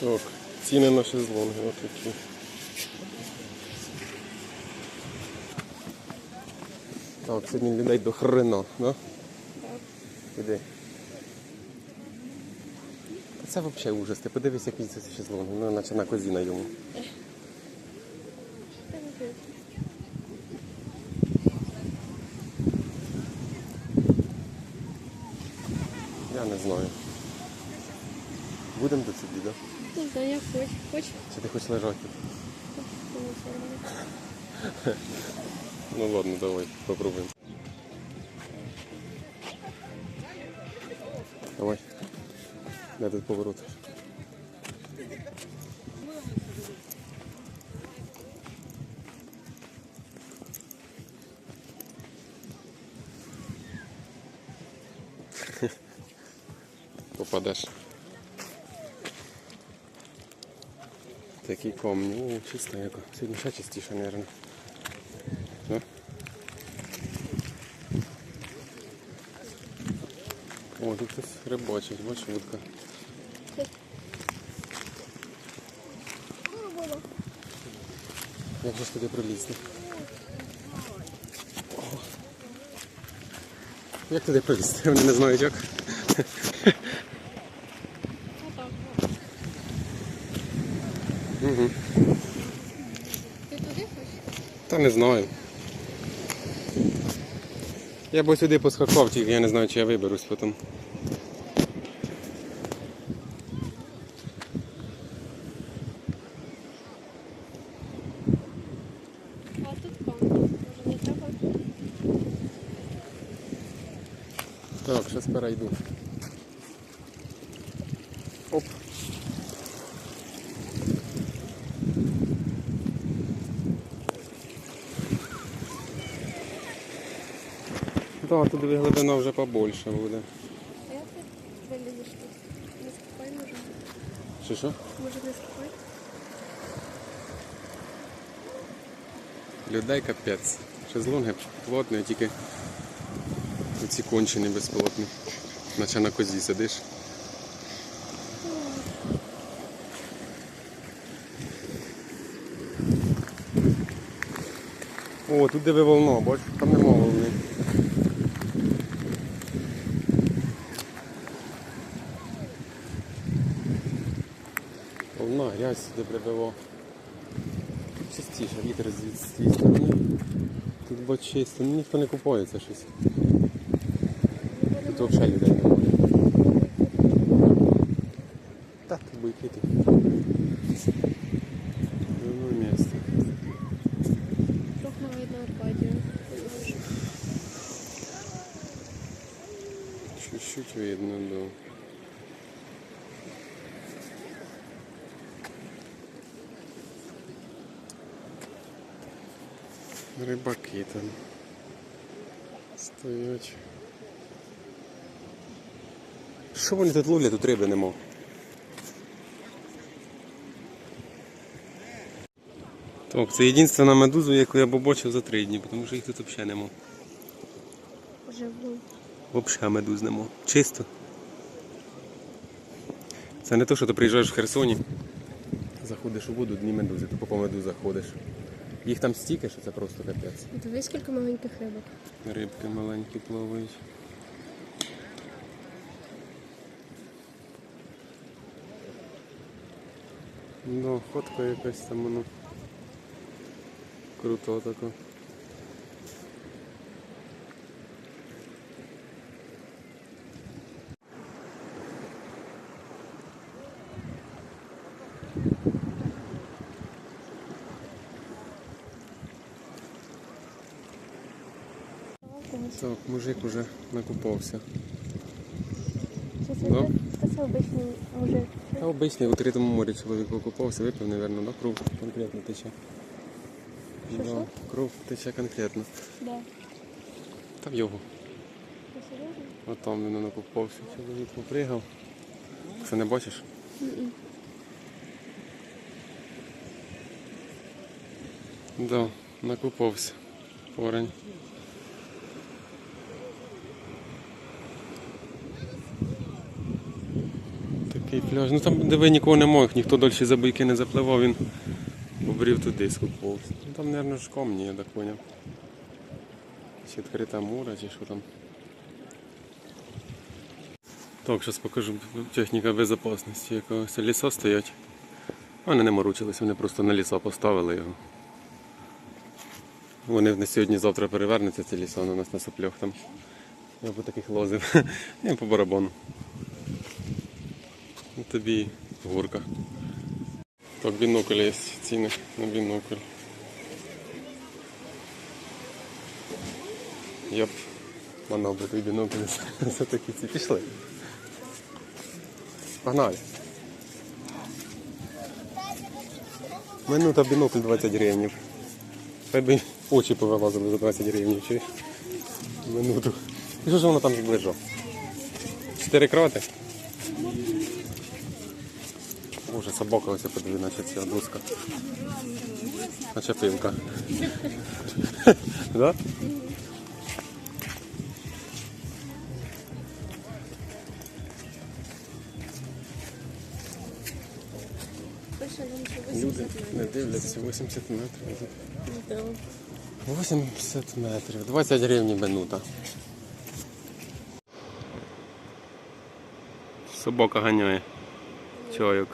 Так, ціни на шезлонги отакі. Так, сьогодні людей до хрена, да? Іди. Це взагалі ужас. Ти подивись, який це шезлонг. Ну, наче на козі на йому. Я не знаю. Будемо до сидіти, да? Ну, да, я хочу. Хочу. Чи ти хочеш лежати? Ну, все одно. Ну ладно, давай, попробуем. Давай. На этот поворот. Попадеш. Такі камні. О, чисто яко. Сьогодні ще чистіше, мабуть. О, тут хтось рибачить, бачиш, вудка. Як же ж туди пролізти? Як туди пролізти? Вони не знають як. Отак. Угу. Ти туди хочеш? Та не знаю. Я б сюди поскакав, тільки я не знаю, чи я виберусь потім. Так, зараз перейду. Так, тут глибина вже побольше буде. А як ти вилізеш тут? Не скупай, може? Чи що? Може не скупай? Людей капець. Шезлонги плотні, тільки ці кончені безплотні. Наче на козі сидиш. О, тут диви волна, бач, там нема волни. Волна, грязь сюди прибило. Частіше вітер з цієї сторони. Тут бач чисто, ну ніхто не купається щось. Тут взагалі людей немає. Так, тут тут. Ну, місце. Трохи видно Аркадію. Чуть-чуть видно, да. Рибаки там стоять. Що вони тут ловлять? Тут риби нема. Так, це єдинственна медуза, яку я побачив за три дні, тому що їх тут взагалі нема. Взагалі медуз нема. Чисто. Це не то, що ти приїжджаєш в Херсоні, заходиш у воду, дні медузи, ти по медузах ходиш. Їх там стільки, що це просто капець. Дивись, скільки маленьких рибок. Рибки маленькі плавають. Ну, ходка якась там воно. Круто така. Так, мужик уже накупався. Да. це, обичний мужик. Та обичний в відкритому морі чоловік покупався, випив, мабуть, да? кров конкретно тече. Що, що? Кров тече конкретно. Да. Та в його. Серйозно? От там він накупався, чоловік попригав. Це не бачиш? М-м. Да, накупався. Порень. Такий пляж. Ну там, де ви нікого немає, їх ніхто далі за бойки не запливав, він побрів туди скуповувався. Ну там, мабуть, ж камні, я так поняв. Чи відкрита море, чи що там. Так, зараз покажу техніка безпечності якогось ліса стоять. Вони не морочились, вони просто на ліса поставили його. Вони на сьогодні-завтра перевернуться ці ліса на нас на соплях там. Я по таких лозив. Я по барабану. Тобі горка. Так, бінокль є ціни на бінокль. Я б манав би той бінокль за- такі ці. Пішли. Погнали. Минута бінокль 20 гривень. Хай би очі повилазили за 20 гривень, чи минуту. І що ж воно там зближо? Чотири кроти? Боже, собака оце подиви, наче ця доска. Наче пилка. Да? Пише він, що 80 Люди не дивляться 80 метрів. Ну, 80 метрів, 20 гривень минута. Собака ганяє. Чайок.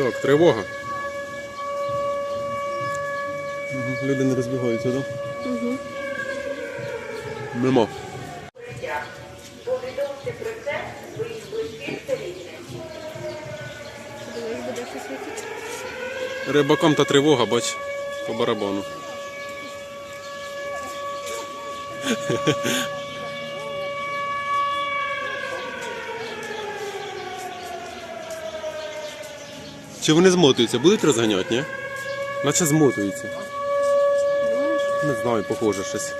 Так, тривога. Люди не розбігаються, так? Угу. Мимо. Повідомте про це своїм близьким та? Рибакам та тривога, бач, по барабану. Чи вони змотуються? Будуть розганяти, ні? Наче змотуються. Не знаю, похоже щось.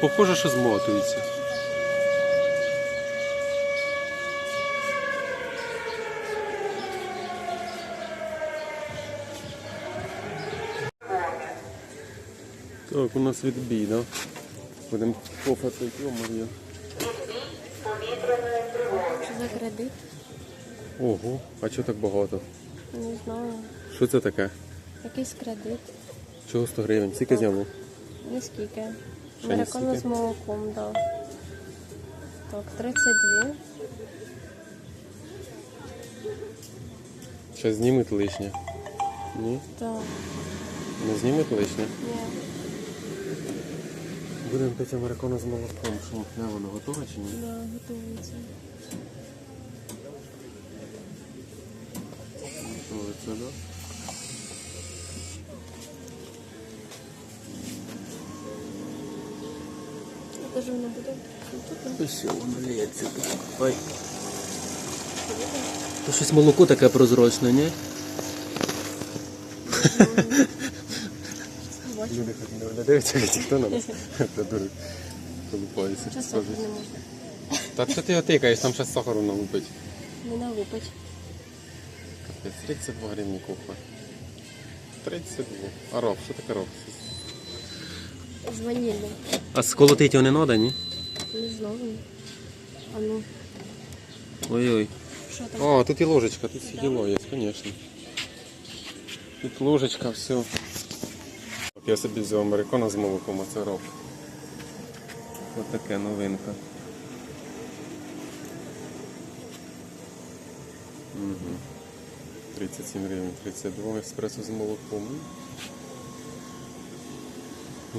Похоже, що змотуються. Так, у нас відбій, да? Будемо кофати, йо-моє. Що за кредит? Ого, а чого так багато? Не знаю. Що це таке? Якийсь кредит. Чого 100 гривень? Скільки зняло? Не скільки. Ще Американо з молоком, да. Так, 32. Зараз знімуть лишнє. Ні? Так. Не знімуть лишнє. Ні. Будемо пити американо з молоком. Що не воно готове чи ні? Да, готується. Готове це, да? А теж воно буде тут. Ось воно лється тут. Ой. То щось молоко таке прозрачне, ні? Люди хоч не дивляться, хто на нас. Колупається. Що сахар не можна? Та це ти отикаєш, там ще сахару налупить. Не налупить. Капець, 32 гривні кухня. 32. А роб, що таке роб? З ванільним. А сколотити його не треба, ні? Не знаю. А ну, Ой-ой. що там? О, тут і ложечка, тут все діло є, звісно. Тут ложечка, все. Я собі взяв американо з молоком, а це роб. Ось таке новинка. Угу. 37 гривень, 32 еспресо з молоком.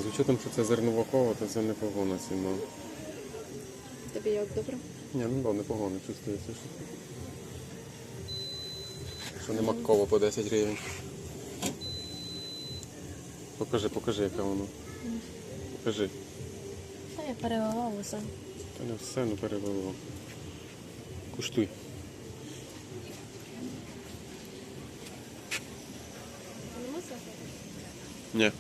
З учетом, що це зернова кава, то це непогана ціна. Тобі як добре? Ні, ну да, непогано чувствується. Що, що нема кова по 10 гривень. Покажи, покажи, яке воно. Покажи. Та я перевела усе. Та не все не перевело. Куштуй. Ні.